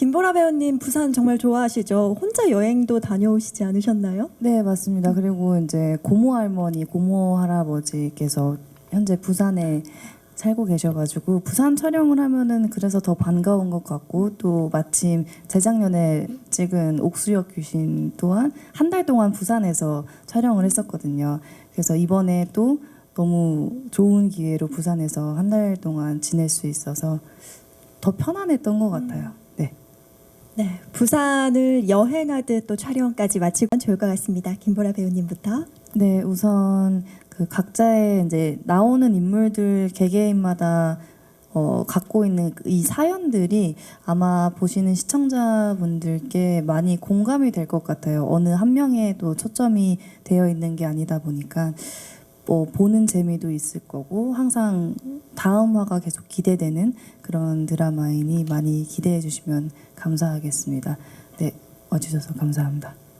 김보라 배우님 부산 정말 좋아하시죠? 혼자 여행도 다녀오시지 않으셨나요? 네, 맞습니다. 그리고 이제 고모 할머니, 고모 할아버지께서 현재 부산에 살고 계셔가지고 부산 촬영을 하면은 그래서 더 반가운 것 같고 또 마침 재작년에 찍은 옥수역 귀신 또한 한 달 동안 부산에서 촬영을 했었거든요. 그래서 이번에 또 너무 좋은 기회로 부산에서 한 달 동안 지낼 수 있어서 더 편안했던 것 같아요. 네. 네, 부산을 여행하듯 또 촬영까지 마치고 좋을 것 같습니다. 김보라 배우님부터. 네, 우선 그 각자의 이제 나오는 인물들 개개인마다 어, 갖고 있는 이 사연들이 아마 보시는 시청자분들께 많이 공감이 될 것 같아요. 어느 한 명에도 초점이 되어 있는 게 아니다 보니까 뭐 보는 재미도 있을 거고 항상 다음 화가 계속 기대되는 그런 드라마이니 많이 기대해 주시면 감사하겠습니다. 네, 와주셔서 감사합니다.